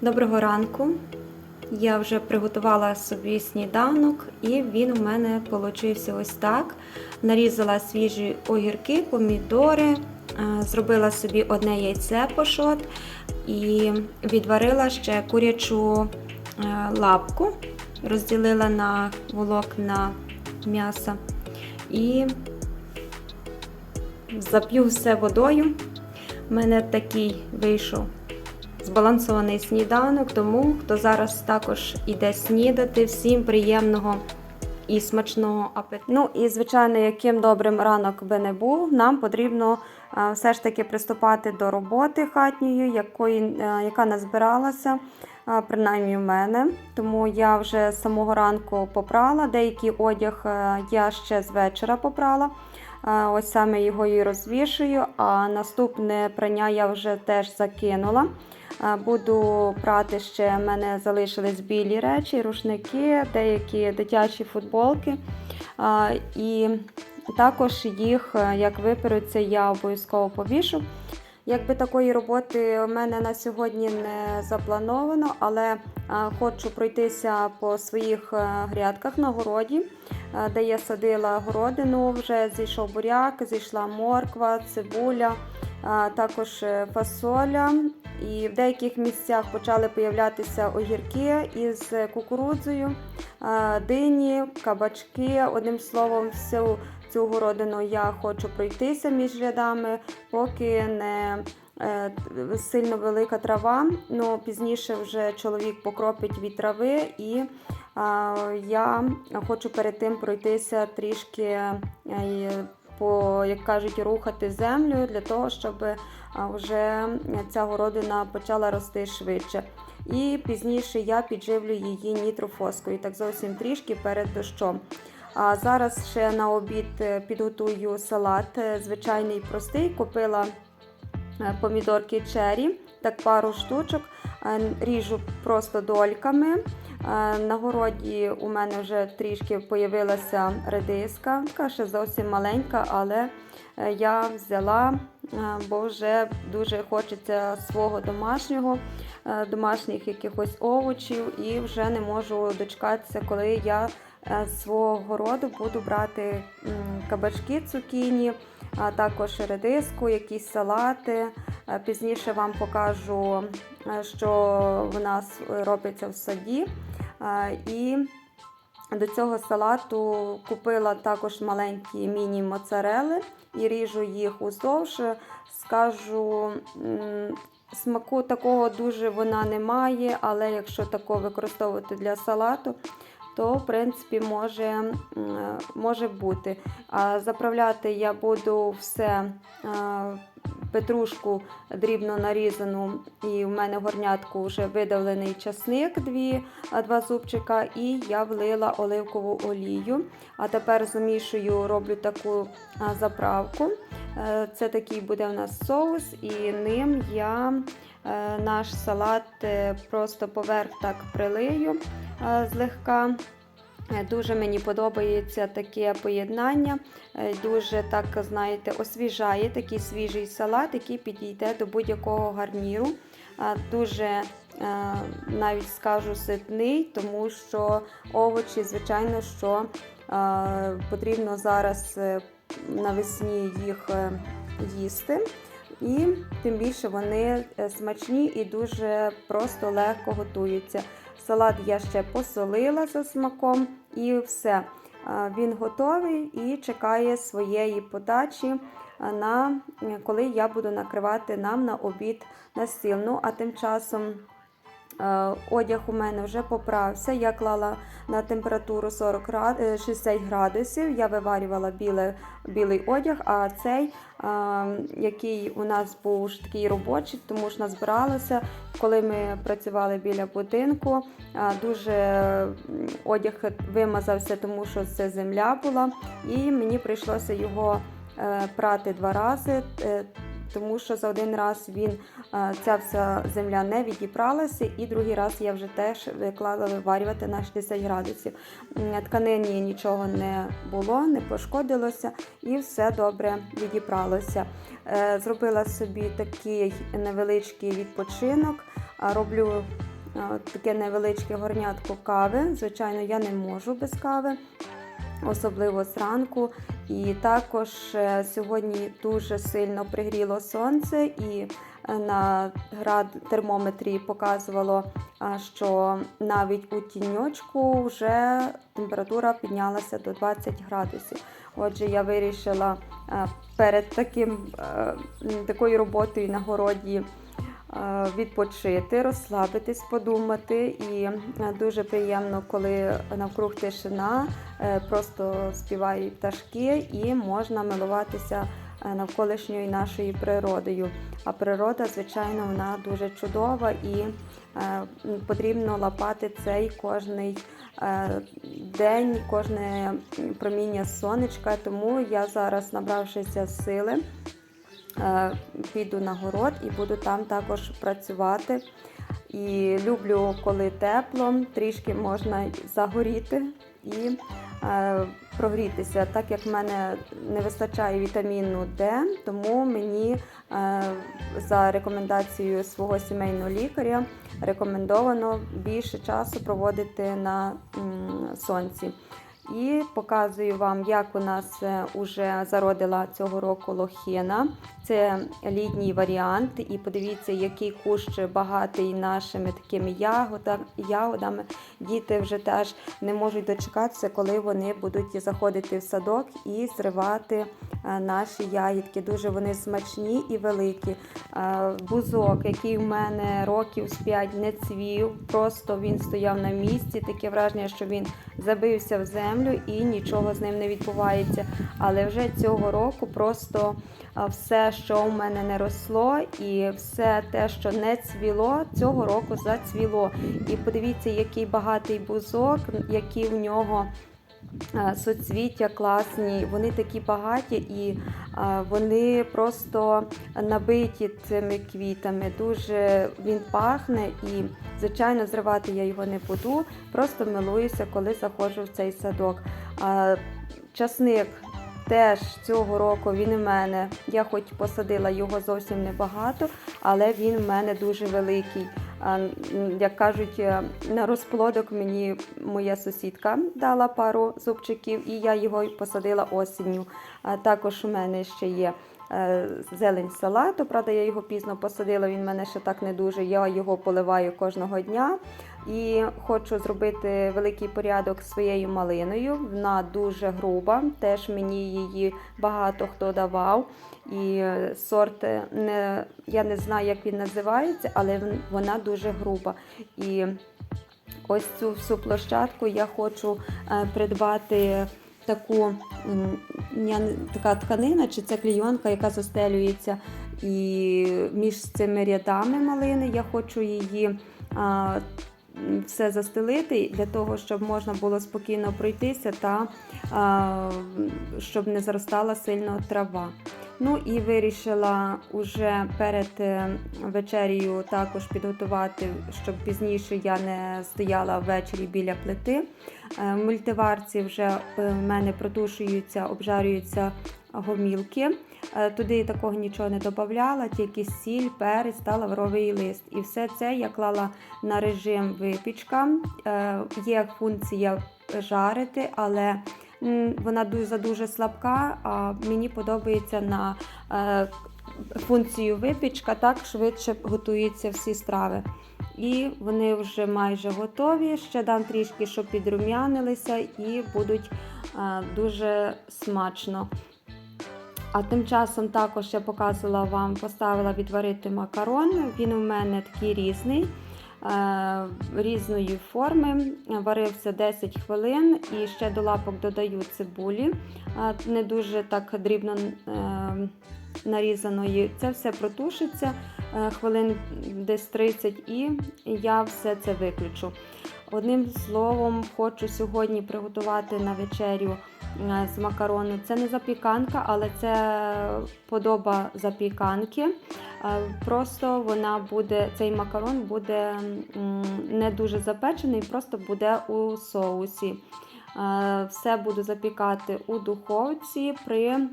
Доброго ранку. Я вже приготувала собі сніданок, і він у мене получився ось так. Нарізала свіжі огірки, помідори, е, зробила собі одне яйце пошот і відварила ще курячу е, лапку, розділила на волокна м'яса і зап'ю все водою. У мене такий вийшов збалансований сніданок, тому хто зараз також іде снідати, всім приємного і смачного апетиту. Ну і звичайно, яким добрим ранок би не був, нам потрібно все ж таки приступати до роботи хатньої, якої, е, яка назбиралася. Принаймні в мене, тому я вже з самого ранку попрала. Деякий одяг е, я ще з вечора попрала. Е, Ось саме його і розвішую. А наступне прання я вже теж закинула. Буду прати ще в мене залишились білі речі, рушники, деякі дитячі футболки. І також їх, е, як виперуться, я обов'язково повішу. Якби такої роботи у мене на сьогодні не заплановано, але е, хочу пройтися по своїх е, грядках на городі, де я садила городину, вже зійшов буряк, зійшла морква, цибуля, також фасоля. І в деяких місцях почали появлятися огірки із кукурудзою, дині, кабачки. Одним словом, всю цю городину я хочу пройтися між рядами, поки не е, сильно велика трава. Ну, пізніше вже чоловік покропить від трави, і я хочу перед тим пройтися трішки. е, по, як кажуть, рухати землю для того, щоб вже ця городина почала рости швидше. І пізніше я підживлю її нітрофоскою, так зовсім трішки перед дощом. А зараз ще на обід е, підготую салат, е, звичайний простий. Купила е, помідорки чері, так пару штучок, е, ріжу просто дольками. Е, На городі у мене вже трішки появилася редиска, ще зовсім маленька, але е, я взяла, бо вже дуже хочеться свого домашнього, домашніх якихось овочів, і вже не можу дочекатися, коли я з свого городу буду брати кабачки цукіні, а також редиску, якісь салати. Е, Пізніше вам покажу, е, що в нас робиться в саді. Е, І до цього салату купила також маленькі міні-моцарели і ріжу їх уздовж. Скажу, смаку такого дуже вона не має, але якщо тако використовувати для салату, то в принципі може, може бути. А заправляти я буду все е, петрушку дрібно нарізану, і в мене в горнятку вже видавлений часник, дві, а, два зубчика, і я влила оливкову олію. А тепер замішую, роблю таку заправку. Е, Це такий буде у нас соус, і ним я е, наш салат е, просто поверх так прилию е, злегка. Е, Дуже мені подобається таке поєднання. Е, Дуже так, знаєте, освіжає такий свіжий салат, який підійде до будь-якого гарніру. Е, Дуже е, навіть скажу ситний, тому що овочі, звичайно, що е, потрібно зараз е, навесні їх е, їсти. І тим більше вони е, смачні і дуже просто легко готуються. Салат я ще посолила за смаком і все. Він готовий і чекає своєї подачі, на, коли я буду накривати нам на обід на стіл. Ну, а тим часом одяг у мене вже поправся. Я клала на температуру 40 град... е, 60 градусів. Я виварювала біле, білий одяг, а цей, е, який у нас був такий робочий, тому що назбиралося, коли ми працювали біля будинку. е, Дуже одяг вимазався, тому що це земля була, і мені прийшлося його е, прати два рази. Тому що за один раз він е, ця вся земля не відібралася, і другий раз я вже теж виклала виварювати на 60 градусів. Тканині нічого не було, не пошкодилося і все добре відібралося. Е, Зробила собі такий невеличкий відпочинок. Роблю е, таке невеличке горнятко кави. Звичайно, я не можу без кави, особливо зранку. І також е, сьогодні дуже сильно пригріло сонце, і е, на град термометрі показувало, е, що навіть у тіньочку вже температура піднялася до 20 градусів. Отже, я вирішила перед таким, такою роботою на городі відпочити, розслабитись, подумати. І е, дуже приємно, коли навкруг тишина, е, просто співають пташки і можна милуватися е, навколишньою нашою природою. А природа, звичайно, вона дуже чудова і е, потрібно лапати цей кожний е, день, кожне проміння сонечка. Тому я зараз, набравшися сили, е, піду на город і буду там також працювати. І люблю, коли тепло, трішки можна загоріти і е, прогрітися. Так як в мене не вистачає вітаміну Д, тому мені е, за рекомендацією свого сімейного лікаря рекомендовано більше часу проводити на м, сонці. І показую вам, як у нас е, уже зародила цього року лохина. Це літній варіант. І подивіться, який кущ багатий нашими такими ягодами. Діти вже теж не можуть дочекатися, коли вони будуть заходити в садок і зривати е, наші ягідки. Дуже вони смачні і великі. Е, Бузок, який в мене років з 5 не цвів, просто він стояв на місці. Таке враження, що він забився в землю і нічого з ним не відбувається. Але вже цього року просто все, що у мене не росло, і все те, що не цвіло, цього року зацвіло. І подивіться, який багатий бузок, які в нього. Е, Соцвіття класні, вони такі багаті і е, вони просто набиті цими квітами. Дуже він пахне і, звичайно, зривати я його не буду. Просто милуюся, коли заходжу в цей садок. Часник теж цього року він у мене. Я хоч посадила його зовсім небагато, але він в мене дуже великий. Як кажуть, е, на розплодок мені моя сусідка дала пару зубчиків, і я його посадила осінню. Також у мене ще є е, зелень салату. Правда, я його пізно посадила. Він мене ще так не дуже. Я його поливаю кожного дня. І хочу зробити великий порядок своєю малиною. Вона дуже груба. Теж мені її багато хто давав. І сорт не я не знаю, як він називається, але вона дуже груба. І ось цю всю площадку я хочу е, придбати таку така тканина, чи це клійонка, яка застелюється. І між цими рядами малини я хочу її. Все застелити для того, щоб можна було спокійно пройтися та а, щоб не заростала сильно трава. Ну і вирішила уже перед е, вечерею також підготувати, щоб пізніше я не стояла ввечері біля плити. Е, В мультиварці вже е, в мене протушуються, обжарюються гомілки. Е, Туди такого нічого не додавала, тільки сіль, перець та лавровий лист. І все це я клала на режим випічка. Е, Є функція жарити, але вона дуже дуже слабка. А мені подобається на е, функцію випічка, так швидше готуються всі страви. І вони вже майже готові. Ще дам трішки, щоб підрум'янилися, і будуть дуже смачно. А тим часом також я показувала вам, поставила відварити макарон. Він у мене такий різний, е, різної форми. Варився 10 хвилин і ще до лапок додаю цибулі, не дуже так дрібно е, нарізаної. Це все протушиться е, хвилин десь 30 і я все це виключу. Одним словом, хочу сьогодні приготувати на вечерю е, з макарону. Це не запіканка, але це подоба запіканки. Е, Просто вона буде, цей макарон буде не дуже запечений, просто буде у соусі. Е, Все буду запікати у духовці при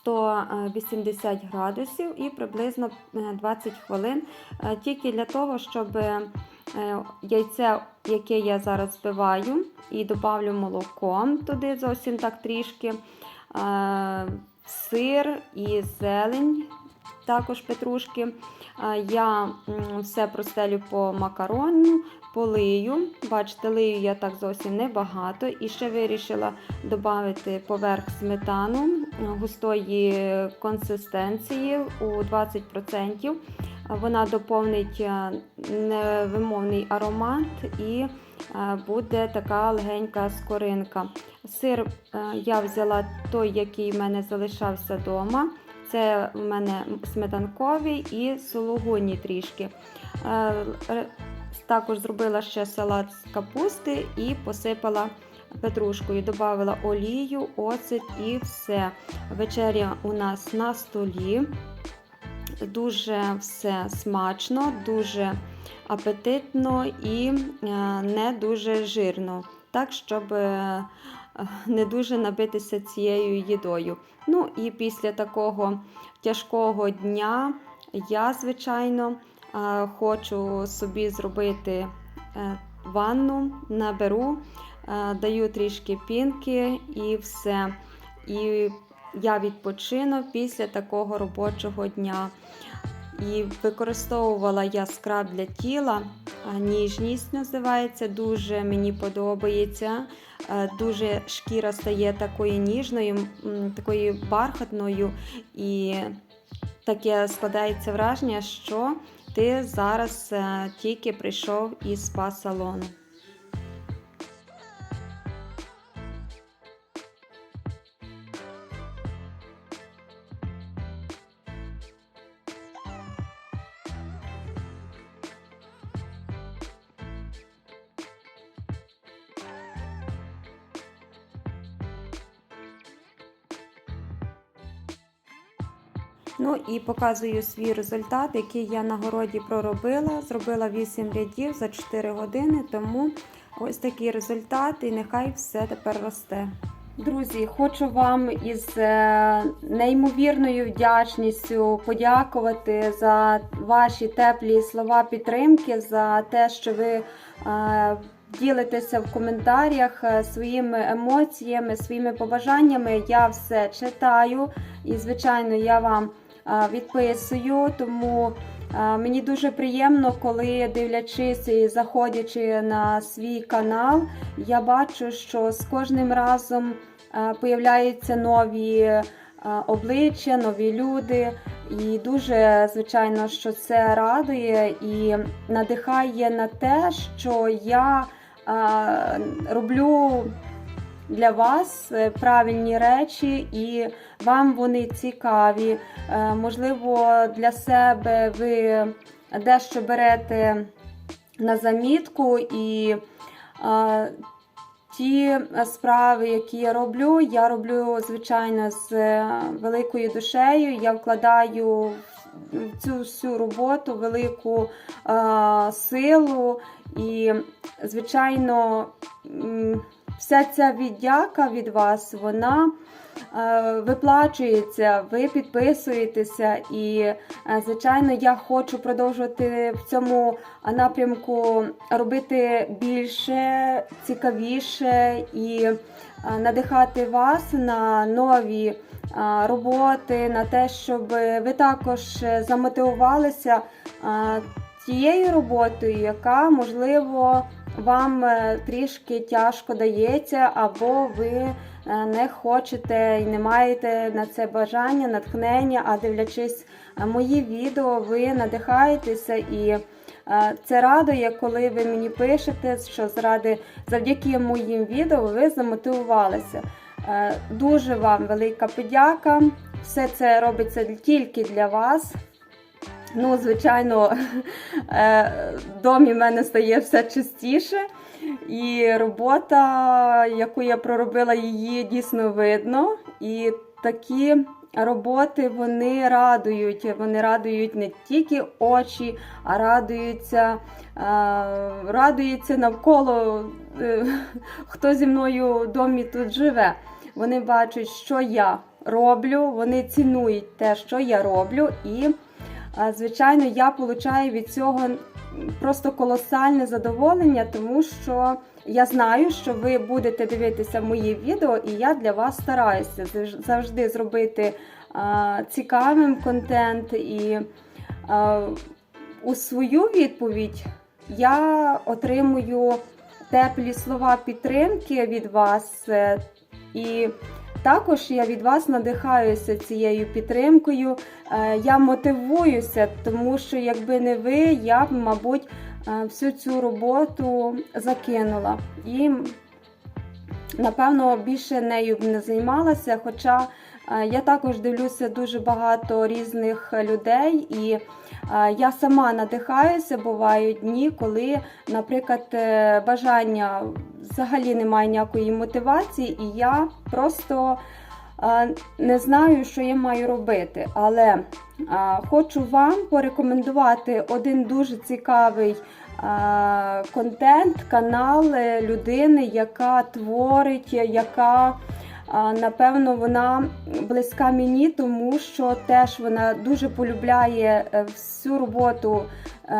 180 градусів і приблизно е, 20 хвилин, тільки для того, щоб Яйце, яке я зараз збиваю, і додавлю молоко туди зовсім так трішки, е, сир і зелень, також петрушки. Е, Я все простелю по макарону, полию. Бачите, лию я так зовсім небагато. І ще вирішила додати поверх сметану е, густої консистенції у 20%. Вона доповнить е, невимовний аромат і е, буде така легенька скоринка. Сир е, я взяла той, який в мене залишався вдома. Це в мене сметанковий і сулугуні трішки. Також зробила ще салат з капусти і посипала петрушкою. Добавила олію, оцет і все. Вечеря у нас на столі. Дуже все смачно, дуже апетитно і е, не дуже жирно. Так, щоб е, не дуже набитися цією їдою. Ну і після такого тяжкого дня я, звичайно, е, хочу собі зробити ванну, наберу, даю трішки пінки і все. І я відпочину після такого робочого дня. І використовувала я скраб для тіла, ніжність називається, дуже мені подобається. Дуже шкіра стає такою ніжною, такою бархатною, і таке складається враження, що ти зараз е, тільки прийшов із спа-салону. Ну і показую свій результат, який я на городі проробила. Зробила 8 рядів за 4 години, тому ось такий результат, і нехай все тепер росте. Друзі, хочу вам із е, неймовірною вдячністю подякувати за ваші теплі слова підтримки, за те, що ви е, ділитеся в коментарях е, своїми емоціями, своїми побажаннями. Я все читаю і, звичайно, я вам відписую. Тому е, мені дуже приємно, коли дивлячись і заходячи на свій канал, я бачу, що з кожним разом е, появляються нові е, обличчя, нові люди. І дуже звичайно, що це радує і надихає на те, що я е, роблю для вас е, правильні речі, і вам вони цікаві. Е, Можливо, для себе ви дещо берете на замітку і е, ті справи, які я роблю, я роблю, звичайно, з великою душею. Я вкладаю в цю всю роботу велику е, силу і, звичайно, вся ця віддяка від вас, вона е, виплачується, ви підписуєтеся, і, е, звичайно, я хочу продовжувати в цьому напрямку робити більше, цікавіше і е, надихати вас на нові е, роботи, на те, щоб ви також е, замотивувалися е, тією роботою, яка можливо вам е, трішки тяжко дається, або ви е, не хочете і не маєте на це бажання, натхнення, а дивлячись е, мої відео, ви надихаєтеся і. Це радує, коли ви мені пишете, що заради завдяки моїм відео ви замотивувалися. Дуже вам велика подяка. Все це робиться тільки для вас. Ну, звичайно, е, домі в мене стає все частіше, і робота, яку я проробила, її дійсно видно. І такі роботи вони радують. Вони радують не тільки очі, а радуються, е, радуються навколо, е, хто зі мною в домі тут живе. Вони бачать, що я роблю, вони цінують те, що я роблю, і, звичайно, я получаю від цього просто колосальне задоволення, тому що я знаю, що ви будете дивитися мої відео, і я для вас стараюся завжди зробити цікавим контент. І у свою відповідь я отримую теплі слова підтримки від вас. е, І також я від вас надихаюся цією підтримкою. Е, Я мотивуюся, тому що якби не ви, я б, мабуть, е, всю цю роботу закинула. І, напевно, більше нею б не займалася. Хоча я також дивлюся дуже багато різних людей, і е, я сама надихаюся. Бувають дні, коли, наприклад, е, бажання взагалі немає ніякої мотивації, і я просто е, не знаю, що я маю робити. Але е, хочу вам порекомендувати один дуже цікавий. е, Контент, канал е, людини, яка творить, яка Напевно, вона близька мені, тому що теж вона дуже полюбляє е, всю роботу, е,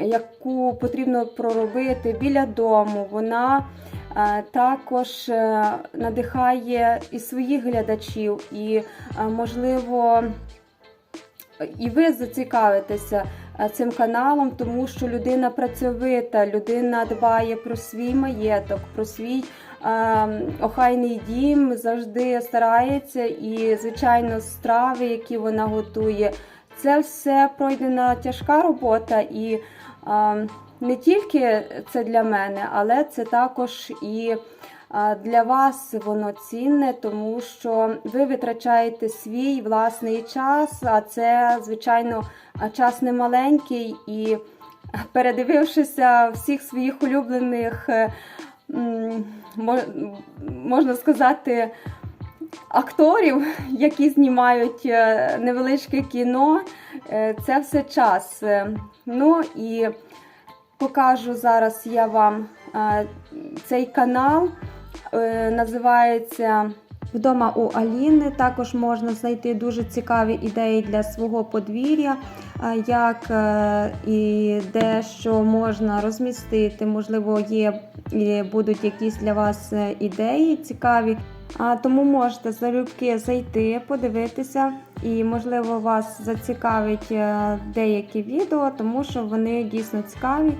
яку потрібно проробити біля дому. Вона е, також надихає і своїх глядачів, і, можливо, і ви зацікавитеся цим каналом, тому що людина працьовита, людина дбає про свій маєток, про свій охайний дім, завжди старається і, звичайно, страви, які вона готує. Це все пройдена тяжка робота, і не тільки це для мене, але це також і для вас воно цінне, тому що ви витрачаєте свій власний час, а це, звичайно, час немаленький. І передивившися всіх своїх улюблених, е, можна сказати, акторів, які знімають е, невеличке кіно, е, це все час. Е, Ну і покажу зараз я вам цей канал. Називається Вдома у Аліни. Також можна знайти дуже цікаві ідеї для свого подвір'я, е, як е, і де що можна розмістити. Можливо, є і будуть якісь для вас е, ідеї цікаві. Тому можете залюбки зайти, подивитися, і можливо вас зацікавить деякі відео, тому що вони дійсно цікаві.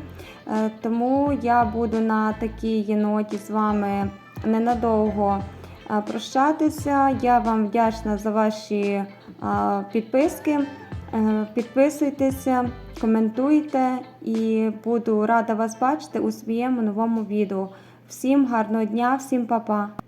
Тому я буду на такій ноті з вами ненадовго прощатися. Я вам вдячна за ваші е, підписки. Е, Підписуйтеся, коментуйте і буду рада вас бачити у своєму новому відео. Всім гарного дня, всім па-па!